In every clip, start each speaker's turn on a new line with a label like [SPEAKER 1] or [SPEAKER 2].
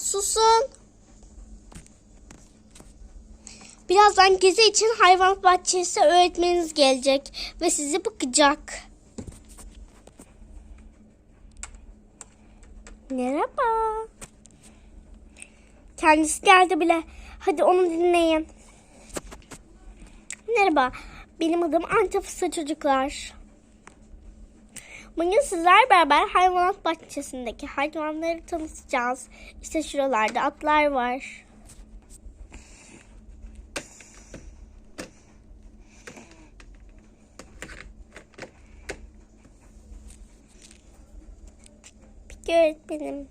[SPEAKER 1] Susun. Birazdan gezi için hayvan bahçesi öğretmeniniz gelecek ve sizi bakacak. Merhaba. Kendisi geldi bile. Hadi onu dinleyin. Merhaba. Benim adım Antafısı çocuklar. Bugün sizler beraber hayvanat bahçesindeki hayvanları tanıtacağız. İşte şuralarda atlar var. Peki öğretmenim.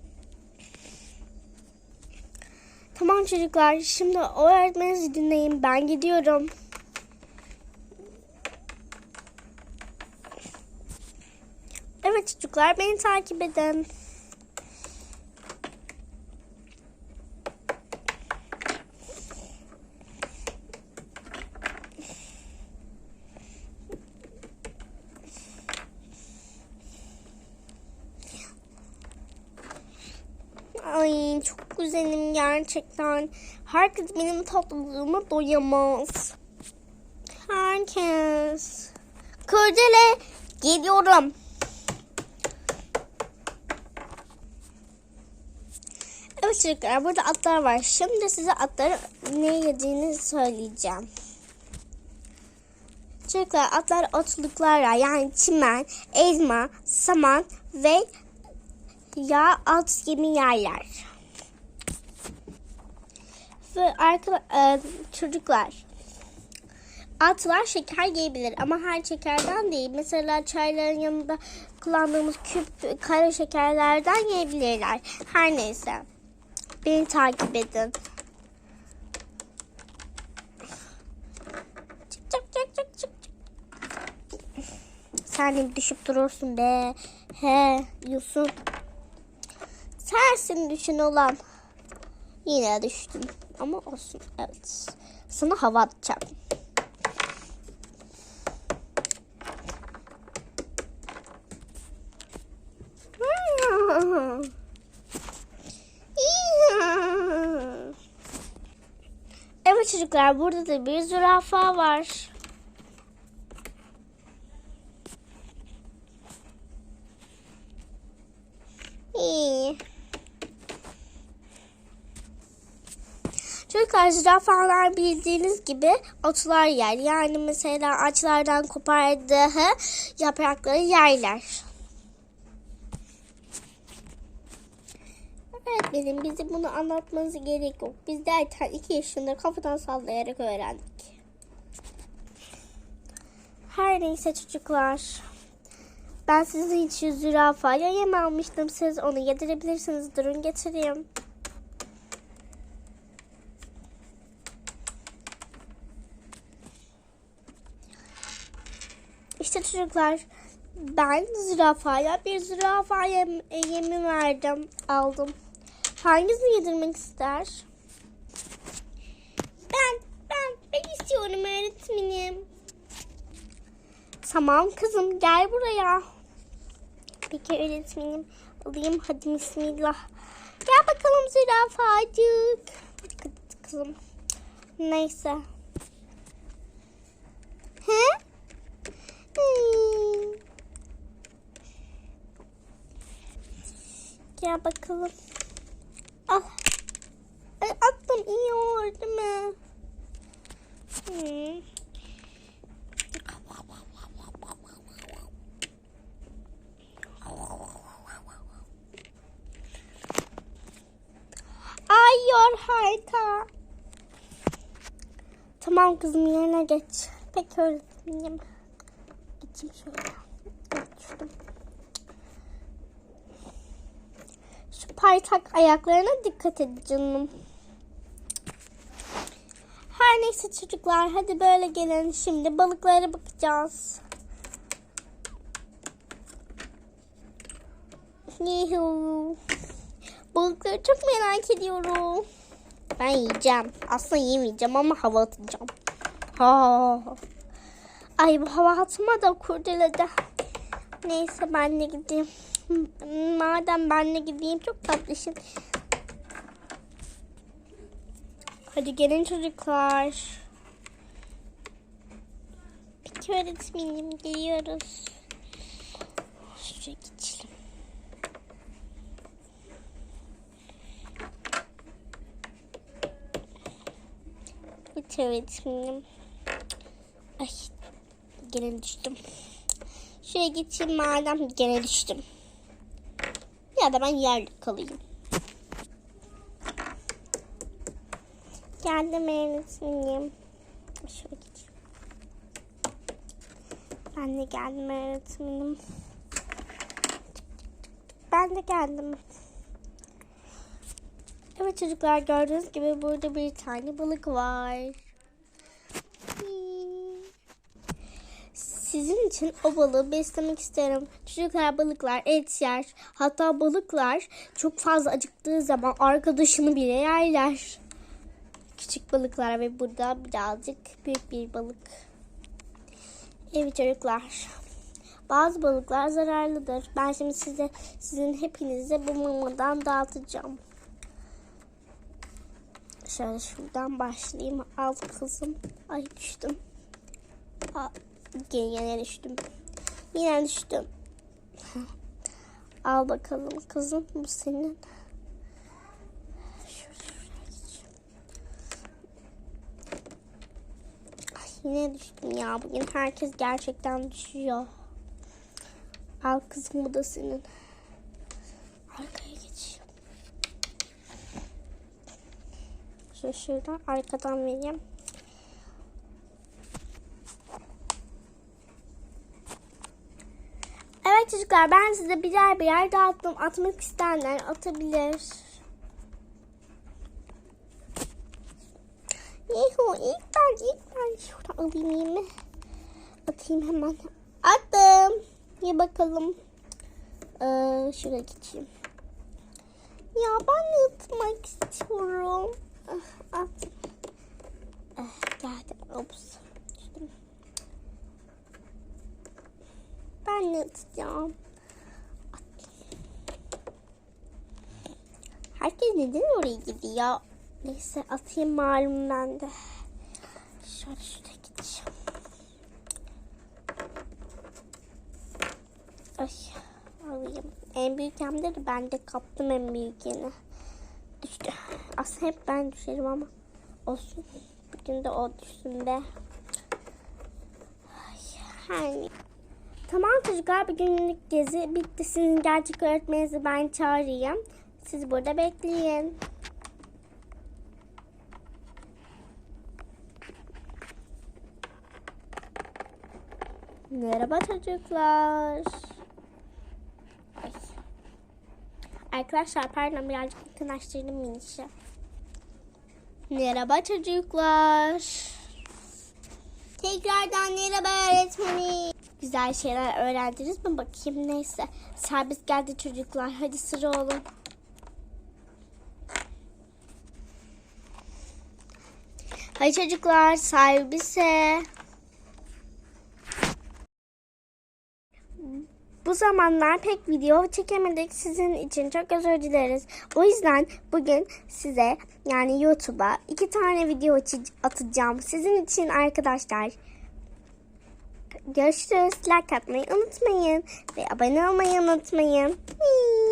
[SPEAKER 1] Tamam çocuklar, şimdi o dinleyin. Ben gidiyorum. Evet çocuklar, beni takip edin. Ay çok güzelim gerçekten. Herkes benim tatlılığıma doyamaz. Herkes. Kurdele geliyorum. Çocuklar burada atlar var. Şimdi size atların ne yediğini söyleyeceğim. Çocuklar atlar otluklarla yani çimen, elma, saman ve yağ alt yemi yerler. Ve arka, e, çocuklar atlar şeker yiyebilir ama her şekerden değil. Mesela çayların yanında kullandığımız küp kara şekerlerden yiyebilirler. Her neyse. Beni takip edin. Çık çık çık çık çık. Sen düşüp durursun be. He, Yusuf. Sensin düşün olan. Yine düştüm. Ama olsun. Evet. Sana hava atacağım. Evet çocuklar burada da bir zürafa var. İyi. Çocuklar zürafalar bildiğiniz gibi otlar yer. Yani mesela ağaçlardan kopardığı yaprakları yerler. Evet benim bize bunu anlatmanıza gerek yok. Biz zaten iki yaşında kafadan sallayarak öğrendik. Her neyse çocuklar. Ben sizin için zürafaya yem almıştım. Siz onu yedirebilirsiniz. Durun getireyim. İşte çocuklar ben zürafaya bir zürafa yem, yemi verdim. Aldım. Hangisini yedirmek ister? Ben, ben, ben istiyorum öğretmenim. Tamam kızım gel buraya. Peki öğretmenim alayım hadi bismillah. Gel bakalım zürafacık. Kızım. Neyse. He? Hmm. Gel bakalım. Al. Ay, attım iyi oldu mi? Hmm. Ay yor harika. Tamam kızım yerine geç. Peki öğretmenim. Geçeyim şöyle. Evet, düştüm. Şu paytak ayaklarına dikkat et canım. Her neyse çocuklar hadi böyle gelin şimdi balıklara bakacağız. Yuhu. Balıkları çok merak ediyorum. Ben yiyeceğim. Aslında yemeyeceğim ama hava atacağım. Ha. Ay bu hava atma da kurdelede. Neyse ben de gideyim. Madem ben de gideyim çok tatlısın. Hadi gelin çocuklar. Peki öğretmenim geliyoruz. Şuraya geçelim. Peki öğretmenim. Ay gene düştüm. Şuraya geçeyim madem gene düştüm. Ya da ben yerde kalayım. Geldim öğretmenim. Şöyle geçeyim. Ben de geldim öğretmenim. Ben de geldim. Evet çocuklar gördüğünüz gibi burada bir tane balık var. Sizin için o balığı beslemek isterim. Çocuklar balıklar et yer. Hatta balıklar çok fazla acıktığı zaman arkadaşını bile yerler. Küçük balıklar ve burada birazcık büyük bir balık. Evet çocuklar. Bazı balıklar zararlıdır. Ben şimdi size sizin hepinize bu mamadan dağıtacağım. Şöyle şuradan başlayayım. Al kızım. Ay düştüm. Aa, yine düştüm. Yine düştüm. Al bakalım kızım. Bu senin. Yine düştüm ya. Bugün herkes gerçekten düşüyor. Al kızım bu da senin. Arkaya geçeyim. Şöyle şuradan arkadan vereyim. Evet çocuklar ben size birer birer dağıttım. Atmak isteyenler atabilir. Yuhu ilk ben ilk ben şuradan alayım yemi. Atayım hemen. Attım. Bir bakalım. Ee, şuraya geçeyim. Ya ben atmak istiyorum. Ah, at. Ah, geldim. Ops. Düştüm. Ben de. Attım. Herkes neden oraya gidiyor? Neyse atayım malum ben de. Şöyle şuraya gideceğim. Ay alayım. En büyük hem de ben de kaptım en büyüğünü. Düştü. Aslında hep ben düşerim ama olsun. Bugün de o düşsün be. Ay, hani. Tamam çocuklar bugünlük gezi bitti. Sizin gerçek öğretmeninizi ben çağırayım. Siz burada bekleyin. Merhaba çocuklar. Ay. Arkadaşlar pardon birazcık yakınlaştırdım minişi. Merhaba çocuklar. Tekrardan merhaba öğretmenim. Güzel şeyler öğrendiniz mi bakayım neyse. Servis geldi çocuklar hadi sıra olun. Hadi çocuklar servise. Bu zamanlar pek video çekemedik sizin için çok özür dileriz. O yüzden bugün size yani YouTube'a iki tane video atacağım sizin için arkadaşlar. Görüşürüz. Like atmayı unutmayın ve abone olmayı unutmayın. Hii.